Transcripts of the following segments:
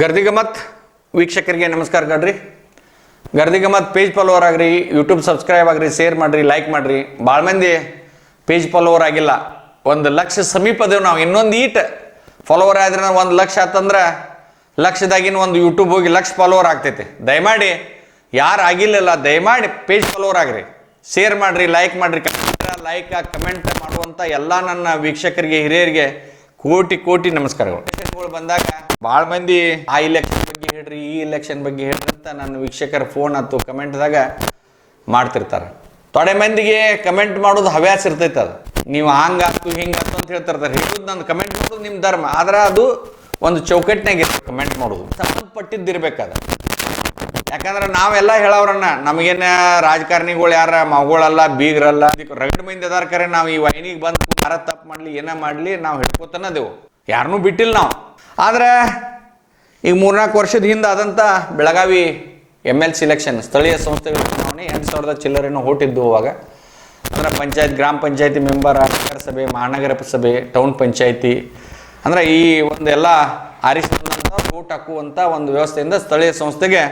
ಗರ್ದಿಗಮತ್ ವೀಕ್ಷಕರಿಗೆ ನಮಸ್ಕಾರ ಕಡ್ರಿ ಗರ್ದಿ ಗಮತ್ ಪೇಜ್ ಫಾಲೋವರ್ ಆಗ್ರಿ ಯೂಟ್ಯೂಬ್ ಸಬ್ಸ್ಕ್ರೈಬ್ ಆಗ್ರಿ ಶೇರ್ ಮಾಡ್ರಿ ಲೈಕ್ ಮಾಡ್ರಿ. ಭಾಳ ಮಂದಿ ಪೇಜ್ ಫಾಲೋವರ್ ಆಗಿಲ್ಲ. ಒಂದು ಲಕ್ಷ ಸಮೀಪದೇವು ನಾವು, ಇನ್ನೊಂದು ಈಟ್ ಫಾಲೋವರ್ ಆದ್ರೆ ಒಂದು ಲಕ್ಷ ಆತಂದ್ರೆ ಲಕ್ಷದಾಗಿನ ಒಂದು ಯೂಟ್ಯೂಬ್ ಹೋಗಿ ಲಕ್ಷ ಫಾಲೋವರ್ ಆಗ್ತೈತಿ. ದಯಮಾಡಿ, ಯಾರು ಆಗಿಲ್ಲಲ್ಲ, ದಯಮಾಡಿ ಪೇಜ್ ಫಾಲೋವರ್ ಆಗ್ರಿ. ಶೇರ್ ಮಾಡ್ರಿ ಲೈಕ್ ಮಾಡ್ರಿ ಲೈಕ್ ಕಮೆಂಟ್ ಮಾಡುವಂಥ ಎಲ್ಲ ನನ್ನ ವೀಕ್ಷಕರಿಗೆ ಹಿರಿಯರಿಗೆ ಕೋಟಿ ಕೋಟಿ ನಮಸ್ಕಾರಗಳು. ಎಲೆಕ್ಷನ್ಗಳು ಬಂದಾಗ ಭಾಳ ಮಂದಿ. ಆ ಇಲೆಕ್ಷನ್ ಬಗ್ಗೆ ಹೇಳ್ರಿ ಈ ಇಲೆಕ್ಷನ್ ಬಗ್ಗೆ ಹೇಳ್ರಿ ಅಂತ ನನ್ನ ವೀಕ್ಷಕರ ಫೋನ್ ಆಯ್ತು ಕಮೆಂಟ್ದಾಗ ಮಾಡ್ತಿರ್ತಾರೆ. ತೊಡೆ ಮಂದಿಗೆ ಕಮೆಂಟ್ ಮಾಡೋದು ಹವ್ಯಾಸ ಇರ್ತೈತೆ ಅದು. ನೀವು ಹಂಗಾತು ಹಿಂಗಾತು ಅಂತ ಹೇಳ್ತಿರ್ತಾರೆ. ಹೇಳೋದು ನನ್ನ ಕಮೆಂಟ್ ಮಾಡೋದು ನಿಮ್ಮ ಧರ್ಮ. ಆದ್ರೆ ಅದು ಒಂದು ಚೌಕಟ್ಟಿನಾಗ ಕಮೆಂಟ್ ಮಾಡೋದು. ಸಂಬಂಧಪಟ್ಟಿದ್ದಿರ್ಬೇಕಾದ. ಯಾಕಂದ್ರೆ ನಾವೆಲ್ಲ ಹೇಳವ್ರನ್ನ, ನಮಗೇನ ರಾಜಕಾರಣಿಗಳು ಯಾರ ಮಗಳಲ್ಲ ಬೀಗರಲ್ಲ ರಗಡ್ ಮಂದಿ ಅದಾರ ಕರೆ, ನಾವು ಈ ವೈನಿಗೆ ಬಂದು ಯಾರ ತಪ್ಪು ಮಾಡಲಿ, ಏನ ಮಾಡಲಿ, ನಾವು ಹಿಡ್ಕೋತನದೇವು ಯಾರನ್ನೂ ಬಿಟ್ಟಿಲ್ಲ ನಾವು. ಆದ್ರೆ ಈಗ ಮೂರ್ನಾಲ್ಕು ವರ್ಷದ ಹಿಂದೆ ಆದಂಥ ಬೆಳಗಾವಿ ಎಂ ಎಲ್ ಸಿಲೆಕ್ಷನ್ ಸ್ಥಳೀಯ ಸಂಸ್ಥೆಗಳ ಚುನಾವಣೆ ಎಂಟು ಸಾವಿರದ ಚಿಲ್ಲರೆನೋ ಓಟಿದ್ದು ಅವಾಗ. ಅಂದ್ರೆ ಪಂಚಾಯತ್, ಗ್ರಾಮ ಪಂಚಾಯತಿ ಮೆಂಬರ್ ನಗರ ಸಭೆ ಮಹಾನಗರ ಸಭೆ ಟೌನ್ ಪಂಚಾಯತಿ. ಅಂದ್ರೆ ಈ ಒಂದೆಲ್ಲ ಆರಿಸಿದಂಥ ಓಟ್ ಹಾಕುವಂಥ ಒಂದು ವ್ಯವಸ್ಥೆಯಿಂದ ಸ್ಥಳೀಯ ಸಂಸ್ಥೆಗೆ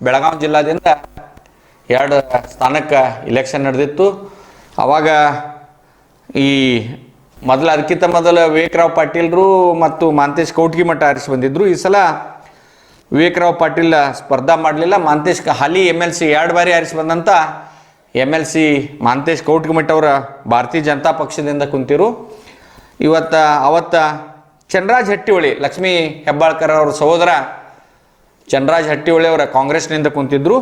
ಬೆಳಗಾವಿ ಜಿಲ್ಲಾದಿಂದ ಎರಡು ಸ್ಥಾನಕ್ಕೆ ಇಲೆಕ್ಷನ್ ನಡೆದಿತ್ತು. ಅವಾಗ ಈ ಮೊದಲು ಅದಕ್ಕಿಂತ ಮೊದಲು ವಿವೇಕರಾವ್ ಪಾಟೀಲ್ರು ಮತ್ತು ಮಾಂತೇಶ್ ಕೌಟ್ಗಿ ಮಠ ಆರಿಸಿ ಬಂದಿದ್ದರು ಈ ಸಲ ವಿವೇಕರಾವ್ ಪಾಟೀಲ್ ಸ್ಪರ್ಧಾ ಮಾಡಲಿಲ್ಲ. ಮಾಂತೇಶ್ ಹಾಲಿ ಎಂ ಎಲ್ ಸಿ ಎರಡು ಬಾರಿ ಆರಿಸಿ ಬಂದಂಥ M L C Mantesh Kavatagimath ಅವರ ಭಾರತೀಯ ಜನತಾ ಪಕ್ಷದಿಂದ ಕುಂತಿರು. ಇವತ್ತು ಅವತ್ತ ಚಂದ್ರಾಜ್ ಹೆಟ್ಟಿಹೊಳಿ, ಲಕ್ಷ್ಮೀ ಹೆಬ್ಬಾಳ್ಕರ್ ಅವ್ರ ಸಹೋದರ ಚಂದ್ರಾಜ್ ಹಟ್ಟಿಹೊಳಿ ಅವರ ಕಾಂಗ್ರೆಸ್ನಿಂದ ಕುಂತಿದ್ರು.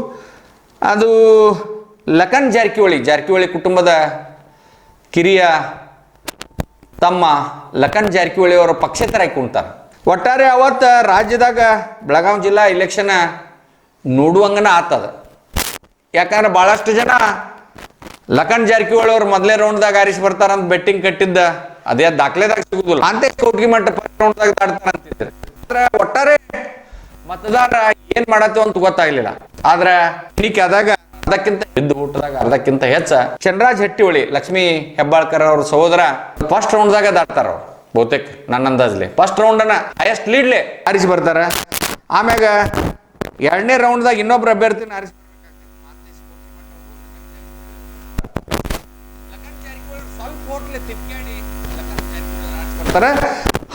ಅದು ಲಖನ್ ಜಾರಕಿಹೊಳಿ ಜಾರಕಿಹೊಳಿ ಕುಟುಂಬದ ಕಿರಿಯ ತಮ್ಮ ಲಖನ್ ಜಾರಕಿಹೊಳಿ ಅವರ ಪಕ್ಷೇತರಾಗಿ ಕುಂತಾರ. ಒಟ್ಟಾರೆ ಅವತ್ತು ರಾಜ್ಯದಾಗ ಬೆಳಗಾವಿ ಜಿಲ್ಲಾ ಇಲೆಕ್ಷನ್ ನೋಡುವಂಗನ ಆತದ ಯಾಕಂದ್ರೆ ಭಾಳಷ್ಟು ಜನ ಲಖನ್ ಜಾರಕಿಹೊಳಿ ಅವರು ಮೊದಲೇ ರೌಂಡ್ದಾಗ ಆರಿಸಿ ಬರ್ತಾರಂತ ಬೆಟ್ಟಿಂಗ್ ಕಟ್ಟಿದ್ದ, ಅದೇ ದಾಖಲೆದಾಗ ಸಿಗುದಿಲ್ಲ. ಅಂತ ಕೋಟ್ಗಿ ಮಟ್ಟ ರೌಂಡ್ದಾಗ ದಾಡ್ತಾರ ಅಂತಿದ್ರು. ಒಟ್ಟಾರೆ ಮತದಾರ ಏನ್ ಮಾಡತ್ತೋ ಅಂತ ಗೊತ್ತಾಗ್ಲಿಲ್ಲ. ಆದ್ರ ಎಣಿಕೆ ಆದಾಗ ಅರ್ಧಕ್ಕಿಂತ ಬಿದ್ದು ಊಟದಾಗ ಅರ್ಧಕ್ಕಿಂತ ಹೆಚ್ಚ ಚಂದ್ರಾಜ್ ಹೆಟ್ಟಿವಳಿ ಲಕ್ಷ್ಮೀ ಹೆಬ್ಬಾಳ್ಕರ್ ಅವ್ರ ಸಹೋದರ ಫಸ್ಟ್ ರೌಂಡ್ದಾಗ ದಾಟ್ತಾರ ಅವ್ರು, ಬಹುತೇಕ ನನ್ನ ಅಂದಾಜ್ಲಿ ಫಸ್ಟ್ ರೌಂಡನ ಹೈಯೆಸ್ಟ್ ಲೀಡ್ಲೆ ಆರಿಸಿ ಬರ್ತಾರ. ಆಮ್ಯಾಗ ಎರಡನೇ ರೌಂಡ್ದಾಗ ಇನ್ನೊಬ್ರು ಅಭ್ಯರ್ಥಿನ ಆರಿಸಿ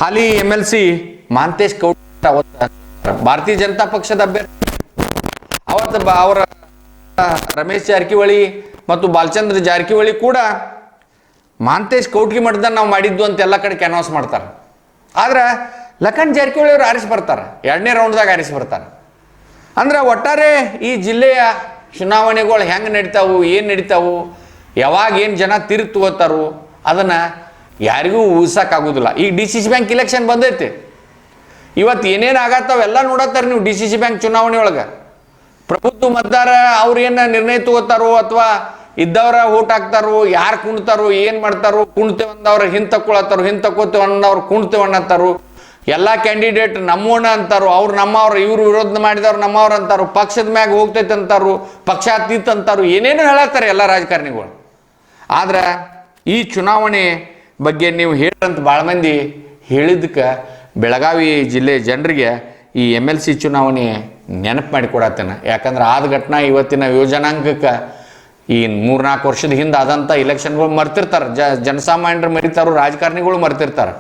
ಹಾಲಿ ಎಂ ಎಲ್ ಸಿ ಮಾಂತೇಶ್ ಕೌಟ ಭಾರತೀಯ ಜನತಾ ಪಕ್ಷದ ಅಭ್ಯರ್ಥಿ ಅವತ್ತು ಅವರ ರಮೇಶ್ ಜಾರಕಿಹೊಳಿ ಮತ್ತು ಬಾಲಚಂದ್ರ ಜಾರಕಿಹೊಳಿ ಕೂಡ ಮಾಂತೇಶ್ ಕೌಟ್ಗಿ ಮಠದ ನಾವು ಮಾಡಿದ್ದು ಅಂತ ಎಲ್ಲ ಕಡೆ ಕ್ಯಾನ್ವಾಸ್ ಮಾಡ್ತಾರೆ. ಆದ್ರೆ ಲಖನ್ ಜಾರಕಿಹೊಳಿ ಅವರು ಆರಿಸಿ ಬರ್ತಾರೆ. ಎರಡನೇ ರೌಂಡ್ದಾಗ ಆರಿಸಿ ಬರ್ತಾರೆ. ಅಂದ್ರೆ ಒಟ್ಟಾರೆ ಈ ಜಿಲ್ಲೆಯ ಚುನಾವಣೆಗಳು ಹೆಂಗೆ ನಡೀತಾವು, ಏನು ನಡೀತಾವು, ಯಾವಾಗ ಏನು ಜನ ತೀರ್ಪು ತಗೋತಾರೋ ಅದನ್ನು ಯಾರಿಗೂ ಊಹಿಸೋಕ್ಕಾಗೋದಿಲ್ಲ ಈಗ D C C bank election ಬಂದೈತಿ. ಇವತ್ತು ಏನೇನು ಆಗತ್ತವೆಲ್ಲ ನೋಡತ್ತಾರ ನೀವು ಡಿ ಸಿ ಸಿ ಬ್ಯಾಂಕ್ ಚುನಾವಣೆ ಒಳಗೆ. ಪ್ರಭುತ್ವ ಮತದಾರ ಅವ್ರು ಏನು ನಿರ್ಣಯ ತಗೋತಾರೋ ಅಥವಾ ಇದ್ದವ್ರ ಓಟ್ ಹಾಕ್ತಾರೋ, ಯಾರು ಕುಣ್ತಾರೋ, ಏನು ಮಾಡ್ತಾರೋ, ಕುಣ್ತೇವೆ ಅಂದವ್ರು ಹಿಂದ್ ತಕ್ಕೊಳತ್ತಾರೋ, ಹಿಂದ್ ತಕ್ಕೋತೇವೆ ಅನ್ನೋರು ಕುಣ್ತೇವೆ ಅನ್ನತ್ತಾರು, ಎಲ್ಲ ಕ್ಯಾಂಡಿಡೇಟ್ ನಮ್ಮೋಣ ಅಂತಾರೋ, ಅವ್ರು ನಮ್ಮವ್ರು ಇವರು ವಿರೋಧ ಮಾಡಿದವ್ರು ನಮ್ಮವ್ರು ಅಂತಾರು, ಪಕ್ಷದ ಮ್ಯಾಗ ಹೋಗ್ತೈತೆ ಅಂತಾರು, ಪಕ್ಷಾತೀತ ಅಂತಾರು, ಏನೇನು ಹೇಳತ್ತಾರೆ ಎಲ್ಲ ರಾಜಕಾರಣಿಗಳು. ಆದ್ರೆ ಈ ಚುನಾವಣೆ ಬಗ್ಗೆ ನೀವು ಹೇಳಂತ ಭಾಳ ಮಂದಿ ಹೇಳಿದ್ದಕ್ಕೆ ಬೆಳಗಾವಿ ಜಿಲ್ಲೆ ಜನರಿಗೆ ಈ ಎಂ ಎಲ್ ಸಿ ಚುನಾವಣೆ ನೆನಪು ಮಾಡಿಕೊಡತ್ತೇನೆ ಯಾಕಂದ್ರೆ ಆದ ಘಟನಾ ಇವತ್ತಿನ ಯೋಜನಾಂಗಕ್ಕೆ ಈ ಮೂರ್ನಾಲ್ಕು ವರ್ಷದ ಹಿಂದೆ ಆದಂಥ ಇಲೆಕ್ಷನ್ಗಳು ಮರ್ತಿರ್ತಾರೆ. ಜ, ಜನಸಾಮಾನ್ಯರು ಮರಿತಾರೋ ರಾಜಕಾರಣಿಗಳು ಮರ್ತಿರ್ತಾರೆ.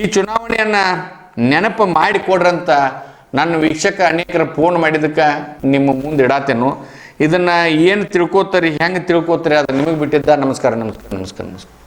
ಈ ಚುನಾವಣೆಯನ್ನು ನೆನಪು ಮಾಡಿ ಕೊಡ್ರಂತ ನನ್ನ ವೀಕ್ಷಕ ಅನೇಕರು ಫೋನ್ ಮಾಡಿದ್ದಕ್ಕೆ ನಿಮ್ಮ ಮುಂದೆ ಇಡಾತೇನು. ಇದನ್ನು ಏನು ತಿಳ್ಕೊತಾರೆ, ಹೆಂಗೆ ತಿಳ್ಕೊತಾರೆ, ಅದು ನಿಮಗೆ ಬಿಟ್ಟಿದ್ದ. ನಮಸ್ಕಾರ ನಮಸ್ಕಾರ ನಮಸ್ಕಾರ ನಮಸ್ಕಾರ.